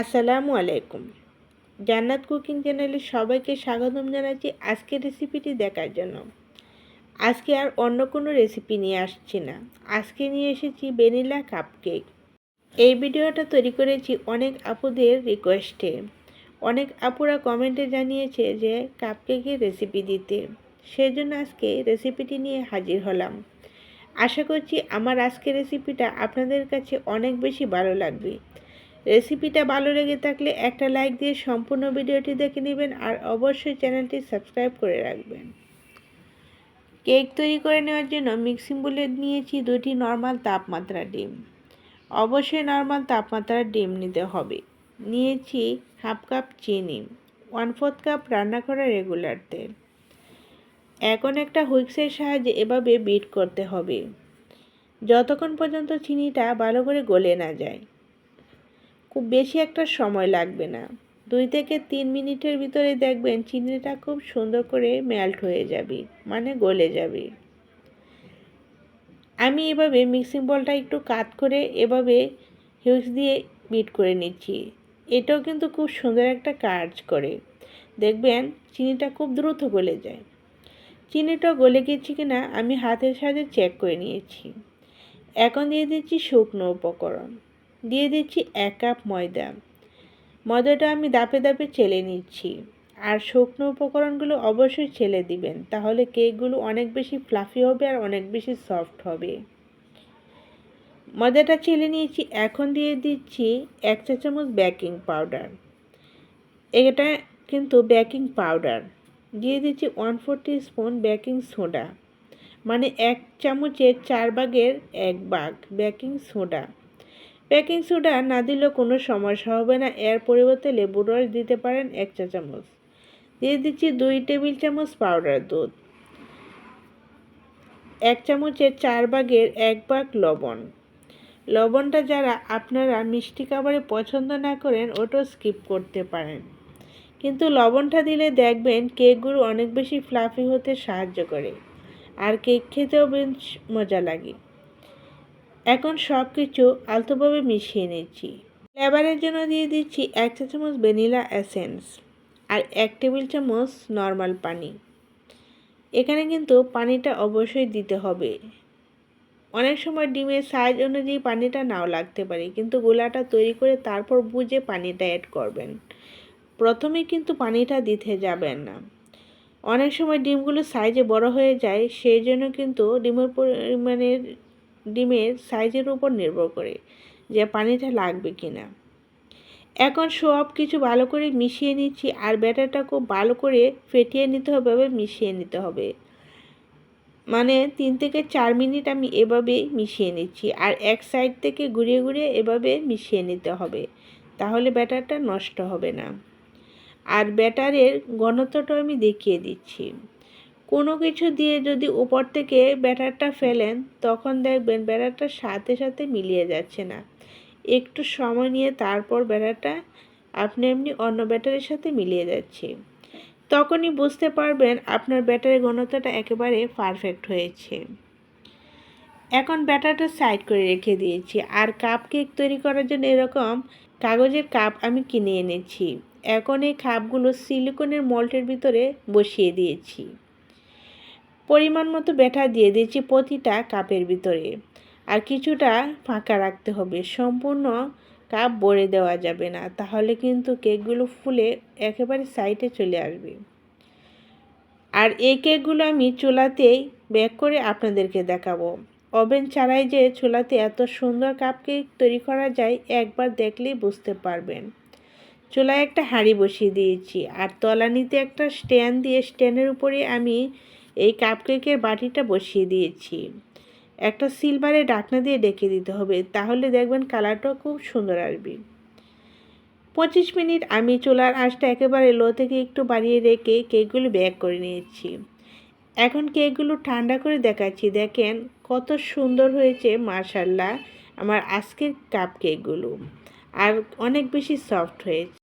আসসালামু আলাইকুম। জান্নাত কুকিং চ্যানেলে সবাইকে স্বাগতম জানাচ্ছি আজকের রেসিপিটি দেখার জন্য। আজকে আর অন্য কোনো রেসিপি নিয়ে আসছি না। আজকে নিয়ে এসেছি ভ্যানিলা কাপকেক এই ভিডিওটা তৈরি করেছি অনেক আপুদের রিকোয়েস্টে অনেক আপুরা কমেন্টে জানিয়েছে যে কাপকেকের রেসিপি দিতে। সেজন্য আজকে রেসিপিটি নিয়ে হাজির হলাম। আশা করছি আমার আজকের রেসিপিটা আপনাদের কাছে অনেক বেশি ভালো লাগবে। রেসিপিটা ভালো লেগে থাকলে একটা লাইক দিয়ে সম্পূর্ণ ভিডিওটি দেখে নেবেন আর অবশ্যই চ্যানেলটি সাবস্ক্রাইব করে রাখবেন। কেক তৈরি করে নেওয়ার জন্য মিক্সিং বলে নিয়েছি দুটি নর্মাল তাপমাত্রা ডিম। অবশ্যই নর্মাল তাপমাত্রার ডিম নিতে হবে। নিয়েছি হাফ কাপ চিনি, ওয়ান ফোর্থ কাপ রান্না করা রেগুলার তেল। এখন একটা হুইক্সের সাহায্যে এভাবে বিট করতে হবে। যতক্ষণ পর্যন্ত চিনিটা ভালো করে গলে না যায় খুব বেশি একটা সময় লাগবে না। দুই থেকে তিন মিনিটের ভিতরে দেখবেন চিনিটা খুব সুন্দর করে মেল্ট হয়ে যাবে মানে গলে যাবে। আমি এভাবে মিক্সিং বলটা একটু কাত করে এভাবে হিউজ দিয়ে বিট করে নিচ্ছি। এটাও কিন্তু খুব সুন্দর একটা কাজ করে। দেখবেন চিনিটা খুব দ্রুত গলে যায়। চিনিটা গলে গেছে কি না আমি হাতের সাহায্যে চেক করে নিয়েছি। এখন দিয়ে দিচ্ছি শুকনো উপকরণ। দিয়ে দিচ্ছি এক কাপ ময়দা। ময়দাটা আমি দাপে দাপে চেলে নিচ্ছি। আর শুকনো উপকরণগুলো অবশ্যই ছেলে দিবেন, তাহলে কেকগুলো অনেক বেশি ফ্লাফি হবে আর অনেক বেশি সফট হবে। ময়দাটা চেলে নিয়েছি, এখন দিয়ে দিচ্ছি এক চা চামচ বেকিং পাউডার এটা কিন্তু বেকিং পাউডার দিয়ে দিচ্ছি one forty spoon baking soda মানে এক চামচের চার ভাগের এক ভাগ বেকিং সোডা বেকিং সোডা না দিলেও কোনো সমস্যা হবে না। এর পরিবর্তে লেবুর রস দিতে পারেন এক চা চামচ। দিয়ে দিচ্ছি দুই টেবিল চামচ পাউডার দুধ। এক চামচের চার ভাগের এক ভাগ লবণ। লবণটা যারা আপনারা মিষ্টি খাবারে পছন্দ না করেন, ওটাও স্কিপ করতে পারেন। কিন্তু লবণটা দিলে দেখবেন কেকগুলো অনেক বেশি ফ্লাফি হতে সাহায্য করে। আর কেক খেতেও বেশ মজা লাগে। এখন সব কিছু আলতোভাবে মিশিয়ে নিচ্ছি। ফ্লেভারের জন্য দিয়ে দিচ্ছি এক চা চামচ ভ্যানিলা এসেন্স আর এক টেবিল চামচ নর্মাল পানি। এখানে কিন্তু পানিটা অবশ্যই দিতে হবে। অনেক সময় ডিমের সাইজ অনুযায়ী পানিটা নাও লাগতে পারে, কিন্তু গোলাটা তৈরি করে তারপর বুঝে পানিটা অ্যাড করবেন। প্রথমে কিন্তু পানিটা দিতে যাবেন না। অনেক সময় ডিমগুলো সাইজে বড় হয়ে যায়, সেই জন্য কিন্তু ডিমের পরিমাণের ডিমের সাইজের উপর নির্ভর করে যে পানিটা লাগবে কি না। এখন সব কিছু ভালো করে মিশিয়ে নিচ্ছি আর ব্যাটারটা খুব ভালো করে ফেটিয়ে নিতে হবে মিশিয়ে নিতে হবে। মানে তিন থেকে চার মিনিট আমি এভাবে মিশিয়ে নিচ্ছি আর এক সাইড থেকে ঘুরিয়ে ঘুরিয়ে এভাবে মিশিয়ে নিতে হবে, তাহলে ব্যাটারটা নষ্ট হবে না। আর ব্যাটারের ঘনত্বটাও আমি দেখিয়ে দিচ্ছি। কোনো কিছু দিয়ে যদি উপর থেকে ব্যাটারটা ফেলেন, তখন দেখবেন ব্যাটারটা সাথে সাথে মিলিয়ে যাচ্ছে না। একটু সময় নিয়ে তারপর ব্যাটারটা আপনি এমনি অন্য ব্যাটারের সাথে মিলিয়ে যাচ্ছে। তখনই বুঝতে পারবেন আপনার ব্যাটারের ঘনত্বটা একেবারে পারফেক্ট হয়েছে। এখন ব্যাটারটা সাইড করে রেখে দিয়েছি। আর কাপ কেক তৈরি করার জন্য এরকম কাগজের কাপ আমি কিনে এনেছি। এখন এই কাপগুলো সিলিকনের মল্টের ভিতরে বসিয়ে দিয়েছি। পরিমাণ মতো ব্যাটার দিয়ে দিয়েছি প্রতিটা কাপের ভিতরে। আর কিছুটা ফাঁকা রাখতে হবে। সম্পূর্ণ কাপ ভরে দেওয়া যাবে না। তাহলে কিন্তু কেকগুলো ফুলে একেবারে সাইডে চলে আসবে। আর এই কেকগুলো আমি চুলাতেই ব্যাক করে আপনাদেরকে দেখাবো। ওভেন ছাড়াই যে চুলাতে এত সুন্দর কাপ কেক তৈরি করা যায়, একবার দেখলেই বুঝতে পারবেন। চুলায় একটা হাঁড়ি বসিয়ে দিয়েছি। আর তলানিতে একটা স্ট্যান্ড দিয়ে স্ট্যান্ডের উপরে আমি এই কাপকেকের বাটিটা বসিয়ে দিয়েছি। একটা সিলভারে ডাকনা দিয়ে ডেকে দিতে হবে, তাহলে দেখবেন কালারটাও খুব সুন্দর আসবে। পঁচিশ মিনিট আমি চুলার আঁচটা একেবারে লো থেকে একটু বাড়িয়ে রেখে কেকগুলো ব্যাক করে নিয়েছি। এখন কেকগুলো ঠান্ডা করে দেখাচ্ছি, দেখেন কত সুন্দর হয়েছে মার্শাল্লাহ আমার আজকের কাপ কেকগুলো আর অনেক বেশি সফট হয়েছে।